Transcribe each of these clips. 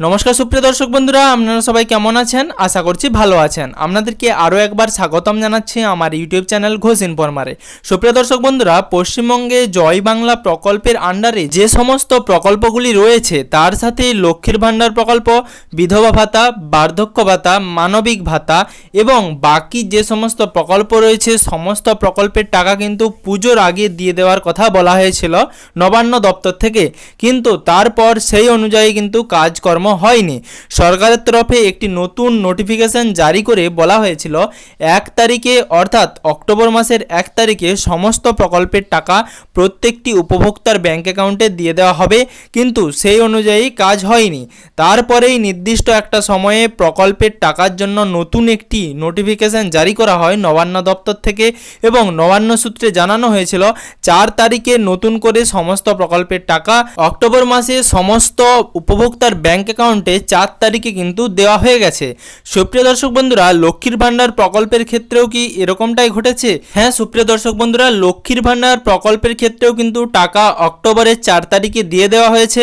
নমস্কার, সুপ্রিয় দর্শক বন্ধুরা, আপনারা সবাই কেমন আছেন? আশা করছি ভালো আছেন। আপনাদেরকে আরও একবার স্বাগতম জানাচ্ছি আমার ইউটিউব চ্যানেল ঘোষ ইনফরমারে। সুপ্রিয় দর্শক বন্ধুরা, পশ্চিমবঙ্গে জয় বাংলা প্রকল্পের আন্ডারে যে সমস্ত প্রকল্পগুলি রয়েছে, তার সাথে লক্ষ্মীর ভাণ্ডার প্রকল্প, বিধবা ভাতা, বার্ধক্য ভাতা, মানবিক ভাতা এবং বাকি যে সমস্ত প্রকল্প রয়েছে, সমস্ত প্রকল্পের টাকা কিন্তু পুজোর আগে দিয়ে দেওয়ার কথা বলা হয়েছিল নবান্ন দপ্তর থেকে। কিন্তু তারপর সেই অনুযায়ী কিন্তু কাজকর্ম হয়নি। সরকারের তরফে একটি নতুন নোটিফিকেশন জারি করে বলা হয়েছিল, এক তারিখে অর্থাৎ অক্টোবর মাসের এক তারিখে সমস্ত প্রকল্পের টাকা প্রত্যেকটি উপভোক্তার ব্যাংক অ্যাকাউন্টে দিয়ে দেওয়া হবে, কিন্তু সেই অনুযায়ী কাজ হয়নি। তারপরেই নির্দিষ্ট একটা সময়ে প্রকল্পের টাকার জন্য নতুন একটি নোটিফিকেশন জারি করা হয় নবান্ন দপ্তর থেকে এবং নবান্ন সূত্রে জানানো হয়েছিল, চার তারিখে নতুন করে সমস্ত প্রকল্পের টাকা অক্টোবর মাসে সমস্ত উপভোক্তার ব্যাংক অ্যাকাউন্টে চার তারিখে কিন্তু দেওয়া হয়ে গেছে। সুপ্রিয় দর্শক বন্ধুরা, লক্ষ্মীর ভাণ্ডার প্রকল্পের ক্ষেত্রেও কি এরকমটাই ঘটেছে? হ্যাঁ সুপ্রিয় দর্শক বন্ধুরা, লক্ষ্মীর ভাণ্ডার প্রকল্পের ক্ষেত্রেও কিন্তু টাকা অক্টোবরের চার তারিখে দিয়ে দেওয়া হয়েছে।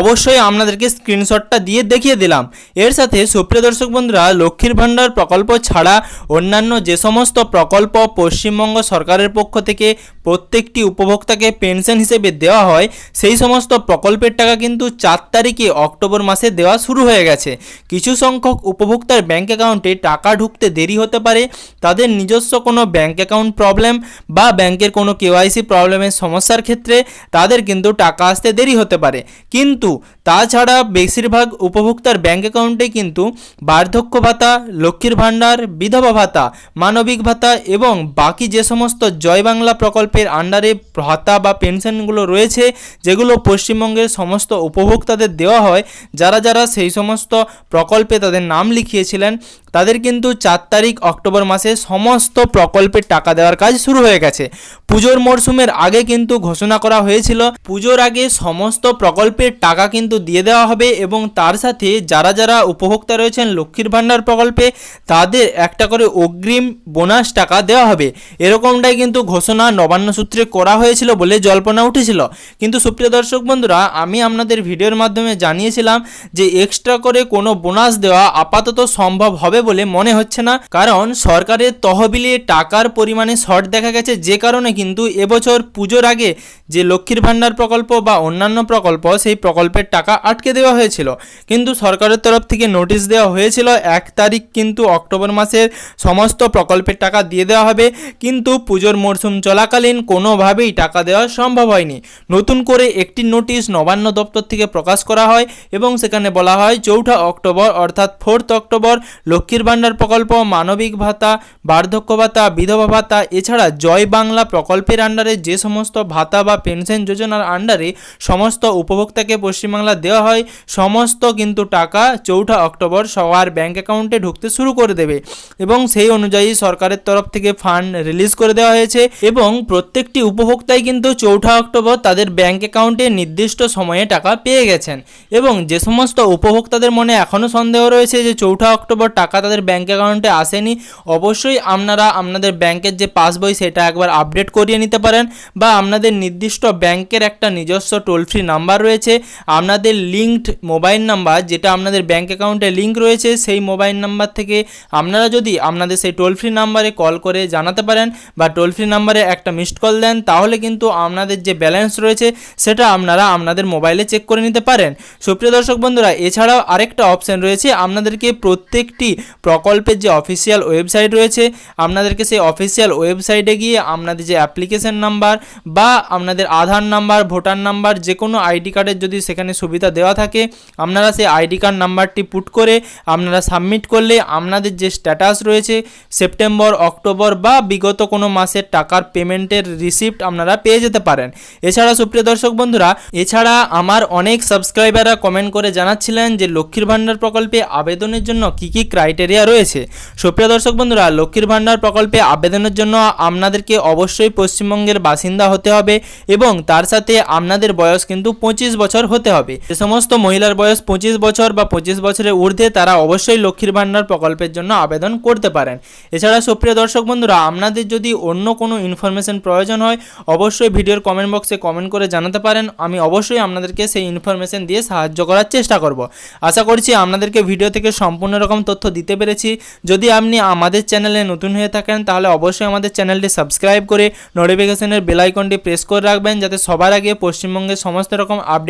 অবশ্যই আপনাদেরকে স্ক্রিনশটটা দিয়ে দেখিয়ে দিলাম। এর সাথে সুপ্রিয় দর্শক বন্ধুরা, লক্ষ্মীর ভাণ্ডার প্রকল্প ছাড়া অন্যান্য যে সমস্ত প্রকল্প পশ্চিমবঙ্গ সরকারের পক্ষ থেকে প্রত্যেকটি উপভোক্তাকে পেনশন হিসেবে দেওয়া হয়, সেই সমস্ত প্রকল্পের টাকা কিন্তু চার তারিখে অক্টোবর মাসে দেওয়া শুরু হয়ে গেছে। কিছু সংখ্যক উপভোক্তার ব্যাঙ্ক অ্যাকাউন্টে টাকা ঢুকতে দেরি হতে পারে, তাদের নিজস্ব কোনো ব্যাঙ্ক অ্যাকাউন্ট প্রবলেম বা ব্যাংকের কোনো কেওয়াইসি প্রবলেমের সমস্যার ক্ষেত্রে তাদের কিন্তু টাকা আসতে দেরি হতে পারে। কিন্তু তাছাড়া বেশিরভাগ উপভোক্তার ব্যাঙ্ক অ্যাকাউন্টে কিন্তু বার্ধক্য ভাতা, লক্ষ্মীর ভাণ্ডার, বিধবা ভাতা, মানবিক ভাতা এবং বাকি যে সমস্ত জয় বাংলা প্রকল্পের আন্ডারে ভাতা বা পেনশনগুলো রয়েছে, যেগুলো পশ্চিমবঙ্গের সমস্ত উপভোক্তাদের দেওয়া হয়, যারা যারা সেই সমস্ত প্রকল্পে তাদের নাম লিখিয়েছিলেন, তাদের কিন্তু চার তারিখ অক্টোবর মাসে সমস্ত প্রকল্পের টাকা দেওয়ার কাজ শুরু হয়ে গেছে। পুজোর মরশুমের আগে কিন্তু ঘোষণা করা হয়েছিল, পুজোর আগে সমস্ত প্রকল্পের টাকা কিন্তু দিয়ে দেওয়া হবে এবং তার সাথে যারা যারা উপভোক্তা রয়েছেন লক্ষ্মীর ভাণ্ডার প্রকল্পে, তাদের একটা করে অগ্রিম বোনাস টাকা দেওয়া হবে। এরকমটাই কিন্তু ঘোষণা নবান্ন সূত্রে করা হয়েছিল বলে জল্পনা উঠেছিল। কিন্তু সুপ্রিয় দর্শক বন্ধুরা, আমি আপনাদের ভিডিওর মাধ্যমে জানিয়েছিলাম যে এক্সট্রা করে কোনো বোনাস দেওয়া আপাতত সম্ভব হবে বলে মনে হচ্ছে না। কারণ সরকারের তহবিলে টাকার পরিমাণে শর্ট দেখা গেছে, যে কারণে কিন্তু এবছর পুজোর আগে যে লক্ষ্মীর ভাণ্ডার প্রকল্প বা অন্যান্য প্রকল্প, সেই প্রকল্পের টাকা আটকে দেওয়া হয়েছিল। কিন্তু সরকারের তরফ থেকে নোটিশ দেওয়া হয়েছিল, এক তারিখ কিন্তু অক্টোবর মাসের সমস্ত প্রকল্পের টাকা দিয়ে দেওয়া হবে। কিন্তু পুজোর মরশুম চলাকালীন কোনোভাবেই টাকা দেওয়া সম্ভব হয়নি। নতুন করে একটি নোটিশ নবান্ন দপ্তর থেকে প্রকাশ করা হয় এবং সেখানে বলা হয়, চৌঠা অক্টোবর অর্থাৎ ফোর্থ অক্টোবর লক্ষ্মীর ভাণ্ডার প্রকল্প, মানবিক ভাতা, বার্ধক্য ভাতা, বিধবা ভাতা, এছাড়া জয় বাংলা প্রকল্পের আন্ডারে যে সমস্ত ভাতা বা পেনশন যোজনার আন্ডারে সমস্ত উপভোক্তাকে পশ্চিমবাংলা দেওয়া হয়, সমস্ত কিন্তু টাকা চৌঠা অক্টোবর সবার ব্যাংক অ্যাকাউন্টে ঢুকতে শুরু করে দেবে এবং সেই অনুযায়ী সরকারের তরফ থেকে ফান্ড রিলিজ করে দেওয়া হয়েছে এবং প্রত্যেকটি উপভোক্তাই কিন্তু চৌঠা অক্টোবর তাদের ব্যাংক অ্যাকাউন্টে নির্দিষ্ট সময়ে টাকা পেয়ে গেছেন এবং যে সমস্ত উপভোক্তাদের মনে এখনও সন্দেহ রয়েছে যে চৌঠা অক্টোবর টাকা তাদের ব্যাংক অ্যাকাউন্টে আসেনি, অবশ্যই আপনারা আপনাদের ব্যাংকের যে পাসবই সেটা একবার আপডেট করিয়ে নিতে পারেন বা আপনাদের নির্দিষ্ট ব্যাংকের একটা নিজস্ব টোল ফ্রি নাম্বার রয়েছে, আপনাদের লিঙ্কড মোবাইল নাম্বার যেটা আপনাদের ব্যাঙ্ক অ্যাকাউন্টে লিঙ্ক রয়েছে, সেই মোবাইল নাম্বার থেকে আপনারা যদি আপনাদের সেই টোল ফ্রি নাম্বারে কল করে জানাতে পারেন বা টোল ফ্রি নাম্বারে একটা মিসড কল দেন, তাহলে কিন্তু আপনাদের যে ব্যালেন্স রয়েছে, সেটা আপনারা আপনাদের মোবাইলে চেক করে নিতে পারেন। সুপ্রিয় দর্শক বন্ধুরা, এছাড়াও আরেকটা অপশন রয়েছে, আপনাদেরকে প্রত্যেকটি প্রকল্পের যে অফিসিয়াল ওয়েবসাইট রয়েছে, আপনাদেরকে সেই অফিসিয়াল ওয়েবসাইটে গিয়ে আপনাদের যে অ্যাপ্লিকেশন নাম্বার বা আপনাদের আধার নাম্বার ভোটার নাম্বার যে কোনো আইডি কার্ডের যদি সেখানে দেওয়া থাকে, আপনারা সেই আইডি কার্ড নাম্বারটি পুট করে আপনারা সাবমিট করলে আপনাদের যে স্ট্যাটাস রয়েছে, সেপ্টেম্বর, অক্টোবর বা বিগত কোনো মাসের টাকার পেমেন্টের রিসিপ্ট আপনারা পেয়ে যেতে পারেন। এছাড়া সুপ্রিয় দর্শক বন্ধুরা, এছাড়া আমার অনেক সাবস্ক্রাইবাররা কমেন্ট করে জানাচ্ছিলেন যে লক্ষ্মীর ভাণ্ডার প্রকল্পে আবেদনের জন্য কি কি ক্রাইটেরিয়া রয়েছে। সুপ্রিয় দর্শক বন্ধুরা, লক্ষ্মীর ভাণ্ডার প্রকল্পে আবেদনের জন্য আপনাদেরকে অবশ্যই পশ্চিমবঙ্গের বাসিন্দা হতে হবে এবং তার সাথে আপনাদের বয়স কিন্তু পঁচিশ বছর হতে হবে। যে সমস্ত মহিলার বয়স পঁচিশ বছর বা পঁচিশ বছরের ঊর্ধ্বে, তারা অবশ্যই লক্ষ্মীর ভাণ্ডার প্রকল্পের জন্য আবেদন করতে পারেন। এছাড়া সুপ্রিয় দর্শক বন্ধুরা, আপনাদের যদি অন্য কোনো ইনফরমেশন প্রয়োজন হয়, অবশ্যই ভিডিওর কমেন্ট বক্সে কমেন্ট করে জানাতে পারেন। আমি অবশ্যই আপনাদেরকে সেই ইনফরমেশন দিয়ে সাহায্য করার চেষ্টা করব। আশা করছি আপনাদেরকে ভিডিও থেকে সম্পূর্ণ রকম তথ্য দিতে পেরেছি। যদি আপনি আমাদের চ্যানেলে নতুন হয়ে থাকেন, তাহলে অবশ্যই আমাদের চ্যানেলটি সাবস্ক্রাইব করে নোটিফিকেশনের বেল আইকনটি প্রেস করে রাখবেন, যাতে সবার আগে পশ্চিমবঙ্গের সমস্ত রকম আপডেট